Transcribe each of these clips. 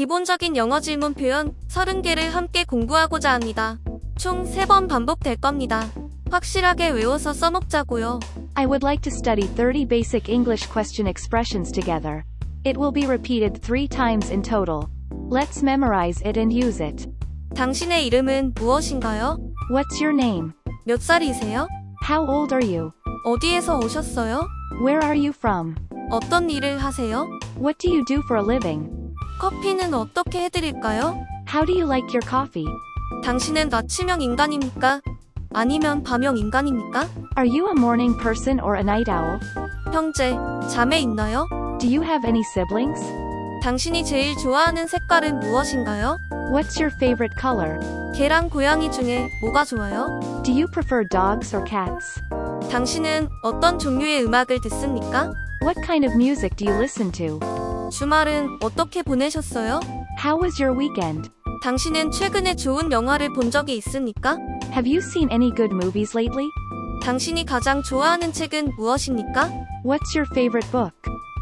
기본적인 영어 질문 표현 30개를 함께 공부하고자 합니다. 총 3번 반복될 겁니다. 확실하게 외워서 써먹자고요. I would like to study 30 basic English question expressions together. It will be repeated three times in total. Let's memorize it and use it. 당신의 이름은 무엇인가요? What's your name? 몇 살이세요? How old are you? 어디에서 오셨어요? Where are you from? 어떤 일을 하세요? What do you do for a living? 커피는 어떻게 해드릴까요? How do you like your coffee? 당신은 낮치명 인간입니까? 아니면 밤형 인간입니까? Are you a morning person or a night owl? 형제, 자매 있나요? Do you have any siblings? 당신이 제일 좋아하는 색깔은 무엇인가요? What's your favorite color? 개랑 고양이 중에 뭐가 좋아요? Do you prefer dogs or cats? 당신은 어떤 종류의 음악을 듣습니까? What kind of music do you listen to? 주말은 어떻게 보내셨어요? How was your weekend? 당신은 최근에 좋은 영화를 본 적이 있습니까? Have you seen any good movies lately? 당신이 가장 좋아하는 책은 무엇입니까? What's your favorite book?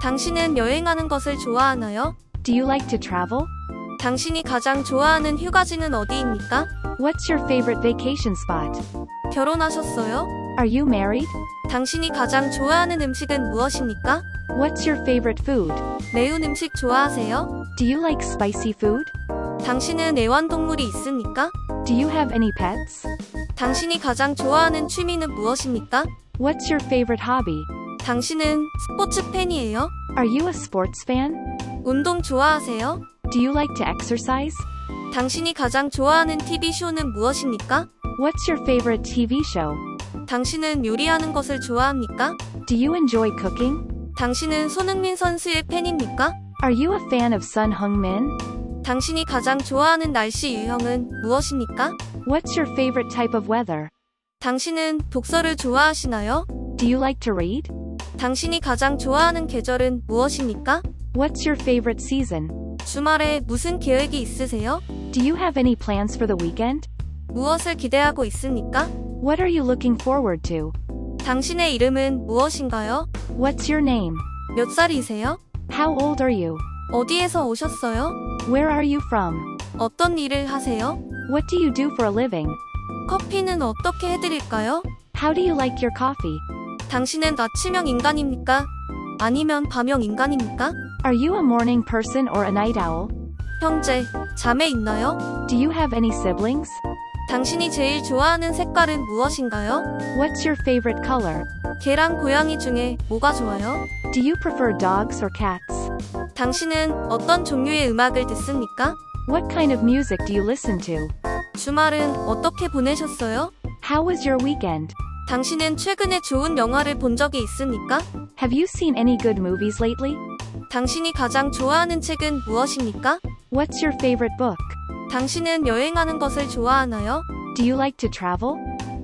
당신은 여행하는 것을 좋아하나요? Do you like to travel? 당신이 가장 좋아하는 휴가지는 어디입니까? What's your favorite vacation spot? 결혼하셨어요? Are you married? 당신이 가장 좋아하는 음식은 무엇입니까? What's your favorite food? 매운 음식 좋아하세요? Do you like spicy food? 당신은 애완동물이 있습니까? Do you have any pets? 당신이 가장 좋아하는 취미는 무엇입니까? What's your favorite hobby? 당신은 스포츠 팬이에요? Are you a sports fan? 운동 좋아하세요? Do you like to exercise? 당신이 가장 좋아하는 TV쇼는 무엇입니까? What's your favorite TV show? 당신은 요리하는 것을 좋아합니까? Do you enjoy cooking? 당신은 손흥민 선수의 팬입니까? Are you a fan of Sun Heung-min? 당신이 가장 좋아하는 날씨 유형은 무엇입니까? What's your favorite type of weather? 당신은 독서를 좋아하시나요? Do you like to read? 당신이 가장 좋아하는 계절은 무엇입니까? What's your favorite season? 주말에 무슨 계획이 있으세요? Do you have any plans for the weekend? 무엇을 기대하고 있습니까? What are you looking forward to? 당신의 이름은 무엇인가요? What's your name? 몇 살이세요? How old are you? 어디에서 오셨어요? Where are you from? 어떤 일을 하세요? What do you do for a living? 커피는 어떻게 해드릴까요? How do you like your coffee? 당신은 낮치명 인간입니까? 아니면 밤형 인간입니까? Are you a morning person or a night owl? 형제, 자매 있나요? Do you have any siblings? 당신이 제일 좋아하는 색깔은 무엇인가요? What's your favorite color? 개랑 고양이 중에 뭐가 좋아요? Do you prefer dogs or cats? 당신은 어떤 종류의 음악을 듣습니까? What kind of music do you listen to? 주말은 어떻게 보내셨어요? How was your weekend? 당신은 최근에 좋은 영화를 본 적이 있습니까? Have you seen any good movies lately? 당신이 가장 좋아하는 책은 무엇입니까? What's your favorite book? 당신은 여행하는 것을 좋아하나요? Do you like to travel?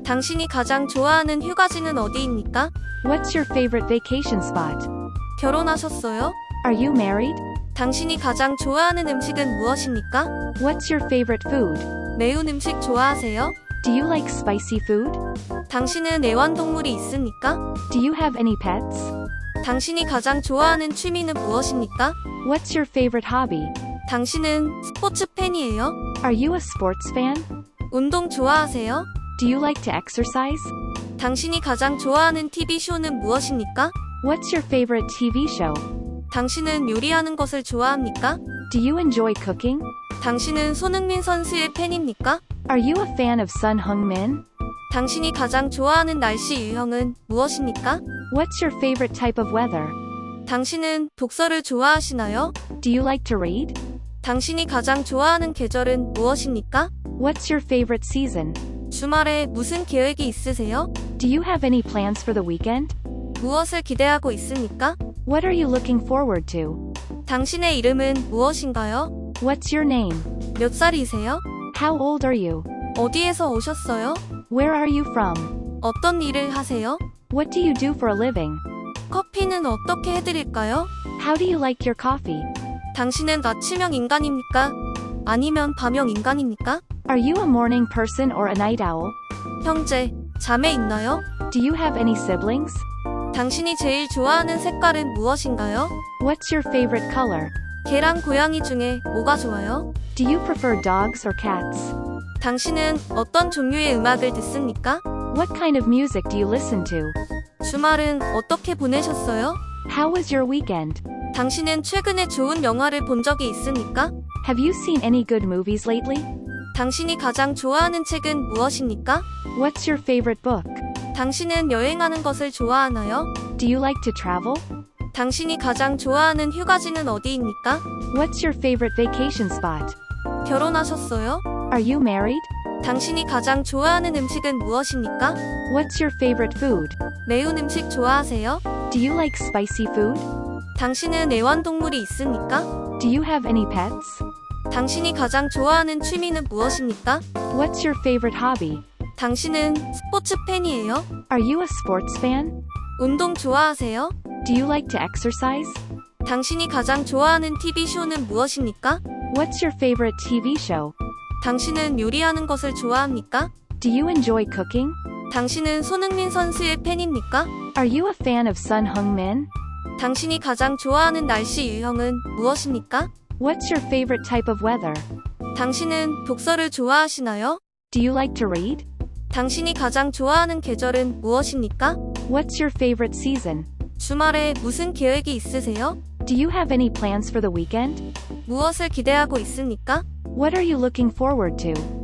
당신이 가장 좋아하는 휴가지는 어디입니까? What's your favorite vacation spot? 결혼하셨어요? Are you married? 당신이 가장 좋아하는 음식은 무엇입니까? What's your favorite food? 매운 음식 좋아하세요? Do you like spicy food? 당신은 애완동물이 있습니까? Do you have any pets? 당신이 가장 좋아하는 취미는 무엇입니까? What's your favorite hobby? 당신은 스포츠 팬이에요? Are you a sports fan? 운동 좋아하세요? Do you like to exercise? 당신이 가장 좋아하는 TV쇼는 무엇입니까? What's your favorite TV show? 당신은 요리하는 것을 좋아합니까? Do you enjoy cooking? 당신은 손흥민 선수의 팬입니까? Are you a fan of Sun Heung-min? 당신이 가장 좋아하는 날씨 유형은 무엇입니까? What's your favorite type of weather? 당신은 독서를 좋아하시나요? Do you like to read? 당신이 가장 좋아하는 계절은 무엇입니까? What's your favorite season? 주말에 무슨 계획이 있으세요? Do you have any plans for the weekend? 무엇을 기대하고 있습니까? What are you looking forward to? 당신의 이름은 무엇인가요? What's your name? 몇 살이세요? How old are you? 어디에서 오셨어요? Where are you from? 어떤 일을 하세요? What do you do for a living? 커피는 어떻게 해드릴까요? How do you like your coffee? 당신은 낮치명 인간입니까? 아니면 밤형 인간입니까? Are you a morning person or a night owl? 형제, 자매 있나요? Do you have any siblings? 당신이 제일 좋아하는 색깔은 무엇인가요? What's your favorite color? 개랑 고양이 중에 뭐가 좋아요? Do you prefer dogs or cats? 당신은 어떤 종류의 음악을 듣습니까? What kind of music do you listen to? 주말은 어떻게 보내셨어요? How was your weekend? 당신은 최근에 좋은 영화를 본 적이 있습니까? Have you seen any good movies lately? 당신이 가장 좋아하는 책은 무엇입니까? What's your favorite book? 당신은 여행하는 것을 좋아하나요? Do you like to travel? 당신이 가장 좋아하는 휴가지는 어디입니까? What's your favorite vacation spot? 결혼하셨어요? Are you married? 당신이 가장 좋아하는 음식은 무엇입니까? What's your favorite food? 매운 음식 좋아하세요? Do you like spicy food? 당신은 애완동물이 있습니까? Do you have any pets? 당신이 가장 좋아하는 취미는 무엇입니까? What's your favorite hobby? 당신은 스포츠 팬이에요? Are you a sports fan? 운동 좋아하세요? Do you like to exercise? 당신이 가장 좋아하는 TV쇼는 무엇입니까? What's your favorite TV show? 당신은 요리하는 것을 좋아합니까? Do you enjoy cooking? 당신은 손흥민 선수의 팬입니까? Are you a fan of Sun Heung-min? 당신이 가장 좋아하는 날씨 유형은 무엇입니까? What's your favorite type of weather? 당신은 독서를 좋아하시나요? Do you like to read? 당신이 가장 좋아하는 계절은 무엇입니까? What's your favorite season? 주말에 무슨 계획이 있으세요? Do you have any plans for the weekend? 무엇을 기대하고 있습니까? What are you looking forward to?